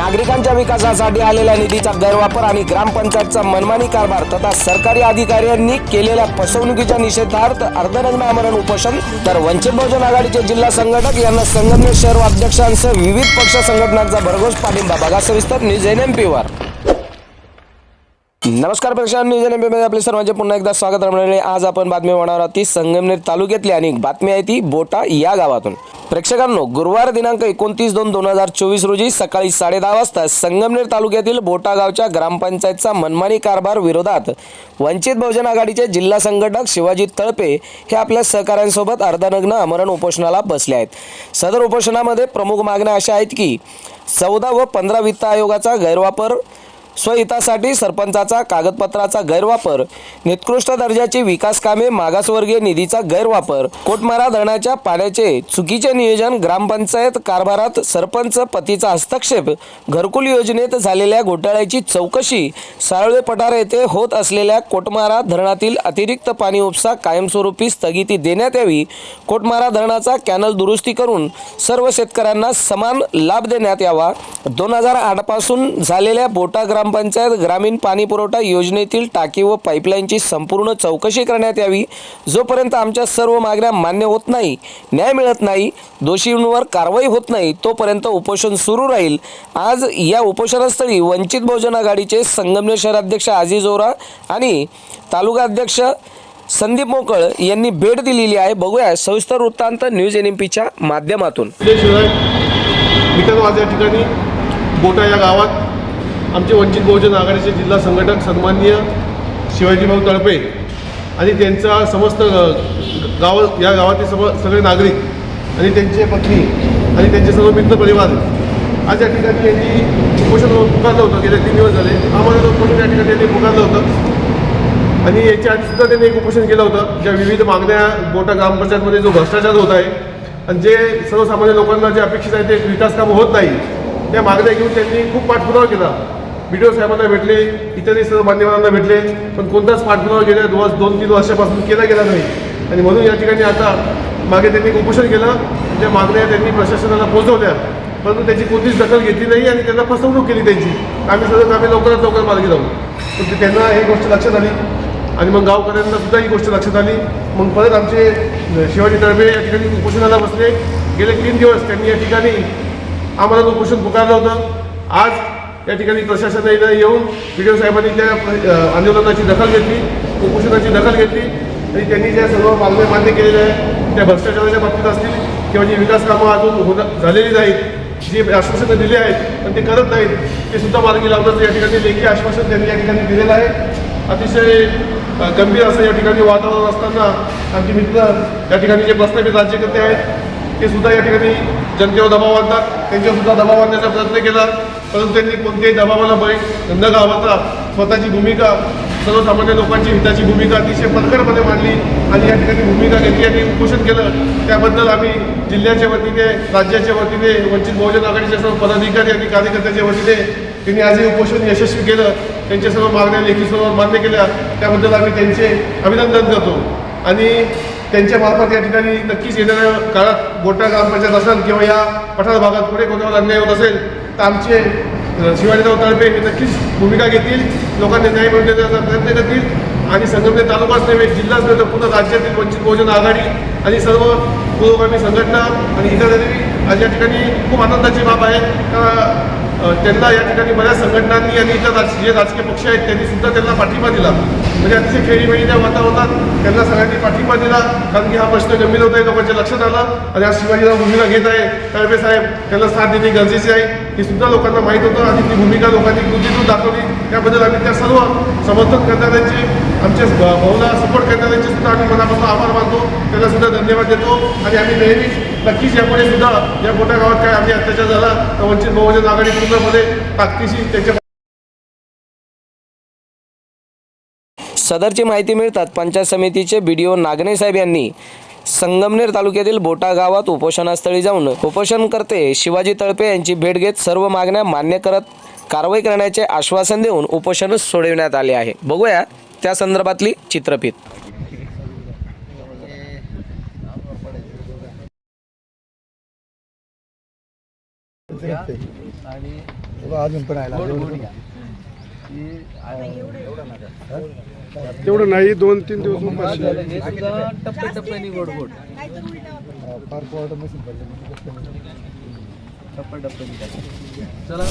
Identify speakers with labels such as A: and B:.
A: नागरिकांच्या विकासासाठी आलेल्या निधीचा गैरवापर आणि ग्रामपंचायतचा मनमानी कारभार तथा सरकारी अधिकाऱ्यांनी केलेल्या फसवणुकीच्या निषेधार्थ अर्धनग्न आमरण उपोषण तर वंचित बहुजन आघाडीचे जिल्हा संघटक यांना संगमनेर शहर अध्यक्षांसह विविध पक्ष संघटनांचा भरघोस पाठिंबा. बघा सविस्तर न्यूज एन एम पीवर नमस्कार प्रेक्षक न्यूज एनमध्ये आपले सर्वांचे पुन्हा एकदा स्वागत रमणारे. आज आपण बातमी होणार आहोत ती संगमनेर तालुक्यातली आणि बातमी आहे ती बोटा या गावातून. प्रेक्षकांनो गुरुवार दिनांक एकोणतीस दोन दोन हजार चोवीस रोजी सकाळी साडे दहा वाजता संगमनेर तालुक्यातील बोटा गावच्या ग्रामपंचायतचा मनमानी कारभार विरोधात वंचित बहुजन आघाडीचे जिल्हा संघटक शिवाजी तळपे हे आपल्या सहकाऱ्यांसोबत अर्धनग्न आमरण उपोषणाला बसले आहेत. सदर उपोषणामध्ये प्रमुख मागण्या अशा आहेत की चौदा व पंधरा वित्त आयोगाचा गैरवापर स्वहितासाठी सरपंचाचा कागदपत्राचा गैरवापर निकृष्ट दर्जाची विकास कामे मागासवर्गीय निधीचा गैरवापर कोटमारा धरणाच्या पाण्याचे चुकीचे नियोजन ग्रामपंचायत कारभारात सरपंच पतीचा हस्तक्षेप घरकुल योजनेत झालेल्या घोटाळ्याची चौकशी साळवे पठार येथे होत असलेल्या कोटमारा धरणातील अतिरिक्त पाणी उपसा कायमस्वरूपी स्थगिती देण्यात यावी कोटमारा धरणाचा कॅनल दुरुस्ती करून सर्व शेतकऱ्यांना समान लाभ देण्यात यावा. दोन हजार आठपासून झालेल्या बोटा ग्राम ग्रामपंचायत ग्रामीण पाणी पुरवठा योजनेतील टाकी व पाईपलाईनची संपूर्ण चौकशी करण्यात यावी. जोपर्यंत आमच्या सर्व मागण्या मान्य होत नाही न्याय मिळत नाही दोषींवर कारवाई होत नाही तोपर्यंत उपोषण सुरू राहील. आज या उपोषणस्थळी वंचित बहुजन आघाडीचे संगमनेर शहराध्यक्ष आजी जोरा आणि तालुका अध्यक्ष संदीप मोकळ यांनी भेट दिलेली आहे. बघूया सविस्तर वृत्तांत न्यूज एन एम पीच्या माध्यमातून
B: या ठिकाणी बोटा या गावात आमचे वंचित बहुजन आघाडीचे जिल्हा संघटक सन्माननीय शिवाजीभाऊ तळपे आणि त्यांचा समस्त गाव या गावातील सम सगळे नागरिक आणि त्यांचे पत्नी आणि त्यांचे सर्व मित्र परिवार आज या ठिकाणी यांनी उपोषण पुकारलं होतं. गेले तीन दिवस झाले. आम्हाला उपोषण त्या ठिकाणी त्यांनी पुकारलं होतं. आणि याच्या आधीसुद्धा त्यांनी एक उपोषण केलं होतं. ज्या विविध मागण्या मोठ्या ग्रामपंचायतमध्ये जो भ्रष्टाचार होत आहे आणि जे सर्वसामान्य लोकांना जे अपेक्षित आहे ते विकास कामं होत नाही त्या मागण्या घेऊन त्यांनी खूप पाठपुरावा केला. बी डी ओ साहेबांना भेटले इतरही सर्व मान्यवरांना भेटले पण कोणताच पाठपुरावा गेल्या दोन दोन तीन वर्षापासून केला गेला नाही. आणि म्हणून या ठिकाणी आता मागे त्यांनी उपोषण केलं त्या मागण्या त्यांनी प्रशासनाला पोहोचवल्या परंतु त्याची कोणतीच दखल घेतली नाही आणि त्यांना फसवणूक केली त्यांची. आम्ही सगळं आम्ही लवकरात लवकर मार्गी जाऊ. पण त्यांना ही गोष्ट लक्षात आली. आणि मग गावकऱ्यांना सुद्धा ही गोष्ट लक्षात आली. मग परत आमचे शिवाजी तळबे या ठिकाणी उपोषणाला बसले. गेले तीन दिवस त्यांनी या ठिकाणी आम्हाला उपोषण पुकारलं होतं. आज या ठिकाणी प्रशासनाने येऊन बी डी ओ साहेबांनी त्या आंदोलनाची दखल घेतली उपोषणाची दखल घेतली. आणि त्यांनी ज्या सर्व मागण्या मान्य केलेल्या आहेत त्या भ्रष्टाचाराच्या बाबतीत असतील किंवा जी विकास कामं अजून होणं झालेली नाहीत जी आश्वासनं दिली आहेत पण ते करत नाहीत ते सुद्धा मार्गी लावण्याचं या ठिकाणी लेखी आश्वासन त्यांनी या ठिकाणी दिलेलं आहे. अतिशय गंभीर असं या ठिकाणी वातावरण असताना आमचे मित्र या ठिकाणी जे प्रस्थापित राज्यकर्ते आहेत ते सुद्धा या ठिकाणी जनतेवर दबाव आणतात त्यांच्यावर सुद्धा दबाव आणण्याचा प्रयत्न केला. परंतु त्यांनी कोणत्याही दबावाला बळी न गावता स्वतःची भूमिका सर्वसामान्य लोकांची हिताची भूमिका अतिशय पटकरपणे मांडली आणि या ठिकाणी भूमिका घेतली आणि उपोषण केलं. त्याबद्दल आम्ही जिल्ह्याच्या वतीने राज्याच्या वतीने वंचित बहुजन आघाडीच्या सर्व पदाधिकारी आणि कार्यकर्त्याच्या वतीने त्यांनी आज हे उपोषण यशस्वी केलं. त्यांच्या सर्व मागण्या लेखी सर्व मान्य केल्या. त्याबद्दल आम्ही त्यांचे अभिनंदन करतो. आणि त्यांच्या मार्फत या ठिकाणी नक्कीच येणाऱ्या काळात गोटा ग्रामपंचायत असेल किंवा या पठार भागात पुढे कोणावर अन्याय होत असेल तर आमचे शिवाजीराव तळपे हे नक्कीच भूमिका घेतील. लोकांना न्याय मिळवण्याचा प्रयत्न करतील. आणि संगमनेर तालुकाच नव्हे जिल्हाच नव्हे तर पूर्ण राज्यातील वंचित बहुजन आघाडी आणि सर्व पुरोगामी संघटना आणि इतर आज या ठिकाणी खूप आनंदाची बाब आहे. का त्यांना या ठिकाणी बऱ्याच संघटनांनी आणि इतर राज जे राजकीय पक्ष आहेत त्यांनी सुद्धा त्यांना पाठिंबा दिला. म्हणजे अतिशय खेळीमेळीच्या वातावरणात त्यांना सगळ्यांनी पाठिंबा दिला. कारण की हा प्रश्न गंभीर होत आहे लोकांच्या लक्षात आला. आणि आज शिवाजीराव भूमिका घेत आहे. तळपे साहेब त्यांना साथ देणे गरजेचे आहे. हे सुद्धा लोकांना माहीत होतं आणि ती भूमिका लोकांनी कृतीतून दाखवली. त्याबद्दल आम्ही त्या सर्व समर्थन करणाऱ्यांचे आमचे भाऊला सपोर्ट करणाऱ्यांचे सुद्धा आम्ही मनापासून आभार मानतो. त्याला सुद्धा धन्यवाद देतो. आणि आम्ही नेहमीच नक्कीच यापुढे सुद्धा या मोठ्या गावात काय आम्ही अत्याचार झाला तर वंचित बहुजन आघाडी पूर्णपणे ताकदीशी त्यांच्या
A: सदरची माहिती मिळतात पंचायत समितीचे बी डी ओ नागणे साहेब यांनी. संगमनेर तालुक्यातील बोटा गावात उपोषणास्थळी जाऊन उपोषणकर्ते शिवाजी तळपे यांची भेट घेत सर्व मागण्या मान्य करत कारवाई करण्याचे आश्वासन देऊन उपोषण सोडविण्यात आले आहे. बघूया त्या संदर्भातली चित्रफित.
C: आणि
D: तेवढं नाही दोन तीन दिवस.
E: टप्प्याटप्प्याने गोड गोड
F: फार कोर्ट मशीन पडलं
E: टप्प्याटप्प्याने. चला.